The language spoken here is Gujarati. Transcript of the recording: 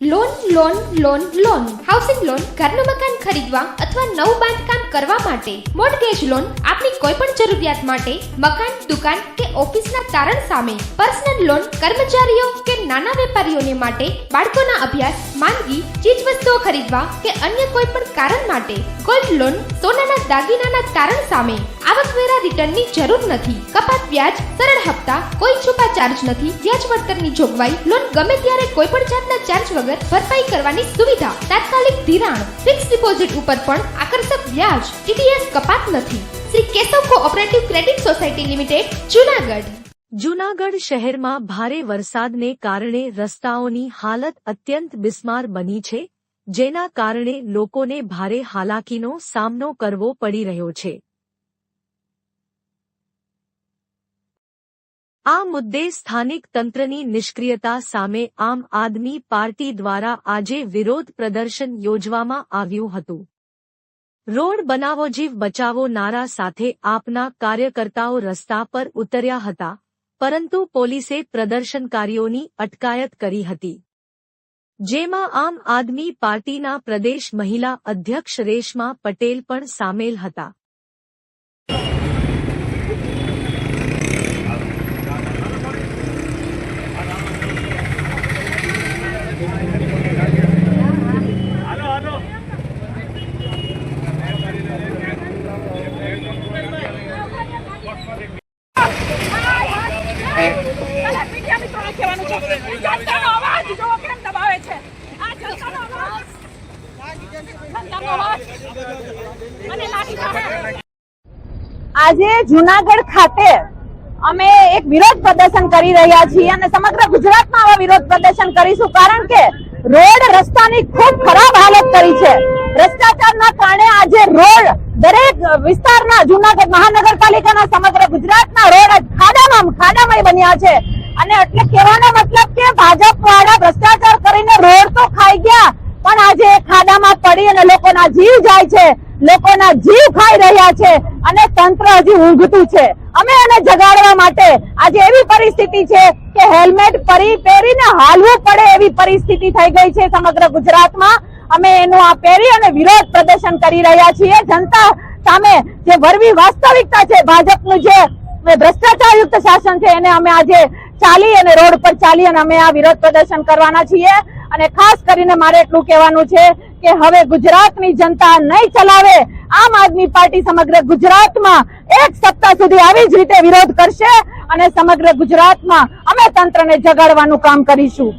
Loan loan loan loan. Housing loan ઘરનું મકાન ખરીદવા અથવા નવું બાંધકામ કરવા માટે મોર્ટગેજ લોન આપની કોઈ પણ જરૂરિયાત માટે મકાન, દુકાન કે ઓફિસના તારણ સામે પર્સનલ લોન કર્મચારીઓ કે નાના વેપારીઓને માટે બાળકોના અભ્યાસ, માંદગી, ચીજવસ્તુઓ ખરીદવા કે અન્ય કોઈ પણ કારણ માટે ગોલ્ડ લોન સોનાના દાગીનાના તારણ સામે આવકવેરા રિટર્નની જરૂર નથી. કપાત વ્યાજ, સરળ હપ્તા, કોઈ છુપા ચાર્જ નથી. વ્યાજ વળતરની જોગવાઈ લોન ગમે ત્યારે કોઈ પણ જાતના ચાર્જ વગર ભરપાઈ કરવાની સુવિધા, તાત્કાલિક ધિરાણ ફિક્સ ડિપોઝિટ ઉપર પણ આકર્ષક વ્યાજ ટીડીએસ કપાત નથી. Shri Keshav cooperative credit society limited Junagadh. Junagadh શહેરમાં ભારે વરસાદને કારણે રસ્તાઓની હાલત અત્યંત બિસ્માર બની છે, જેના કારણે લોકોને ભારે હાલાકીનો સામનો કરવો પડી રહ્યો છે. આ મુદ્દે સ્થાનિક તંત્રની નિષ્ક્રિયતા સામે આમ આદમી પાર્ટી દ્વારા આજે વિરોધ પ્રદર્શન યોજવામાં આવ્યું હતું. રોડ બનાવો, જીવ બચાવો, નારા સાથે આપના કાર્યકર્તાઓ રસ્તા પર ઉતર્યા હતા, પરંતુ પોલીસે પ્રદર્શનકારીઓની અટકાયત કરી હતી. જેમાં આમ આદમી પાર્ટીના પ્રદેશ મહિલા અધ્યક્ષ રેશમા પટેલ પણ સામેલ હતા. કહેવાનું છે? જનતાનો અવાજ જો કેમ દબાવે છે. આ જનતાનો અવાજ. જનતાનો અવાજ. અને લાઠી. આજે જુનાગઢ ખાતે અમે એક વિરોધ પ્રદર્શન કરી રહ્યા છીએ અને સમગ્ર ગુજરાતમાં આવા વિરોધ પ્રદર્શન કરીશું કારણ કે રોડ રસ્તાની ખૂબ ખરાબ હાલત કરી છે. ભ્રષ્ટાચારના કારણે આજે રોડ દરેક વિસ્તારના જુનાગઢ મહાનગરપાલિકાના સમગ્ર ગુજરાતના રોડ ખાડામાં ખાડામય બન્યા છે. અને એટલે કહેવાનો મતલબ કે ભાજપ વાળા ભ્રષ્ટાચાર કરીને રોડ તો ખાઈ ગયા, પણ આજે ખાડામાં પડી અને લોકોના જીવ જાય છે, લોકોના જીવ ખાઈ રહ્યા છે અને તંત્ર હજી ઊંઘતું છે. અમે એને જગાડવા માટે આજે એવી પરિસ્થિતિ છે કે હેલ્મેટ પરી પહેરીને હાલવું પડે એવી પરિસ્થિતિ થઈ ગઈ છે સમગ્ર ગુજરાતમાં. અમે એનું આ પહેરી અને વિરોધ પ્રદર્શન કરી રહ્યા છીએ. જનતા સામે જે વરવી વાસ્તવિકતા છે ભાજપનું જે ભ્રષ્ટાચારયુક્ત શાસન છે એને અમે આજે ચાલી અને રોડ પર ચાલી અને અમે આ વિરોધ પ્રદર્શન કરવાના છીએ. અને ખાસ કરીને મારે એટલું કહેવાનું છે કે હવે ગુજરાતની જનતા નહીં ચલાવે. આમ આદમી પાર્ટી સમગ્ર ગુજરાતમાં એક સપ્તાહ સુધી આવી જ રીતે વિરોધ કરશે અને સમગ્ર ગુજરાતમાં અમે તંત્રને જગાડવાનું કામ કરીશું.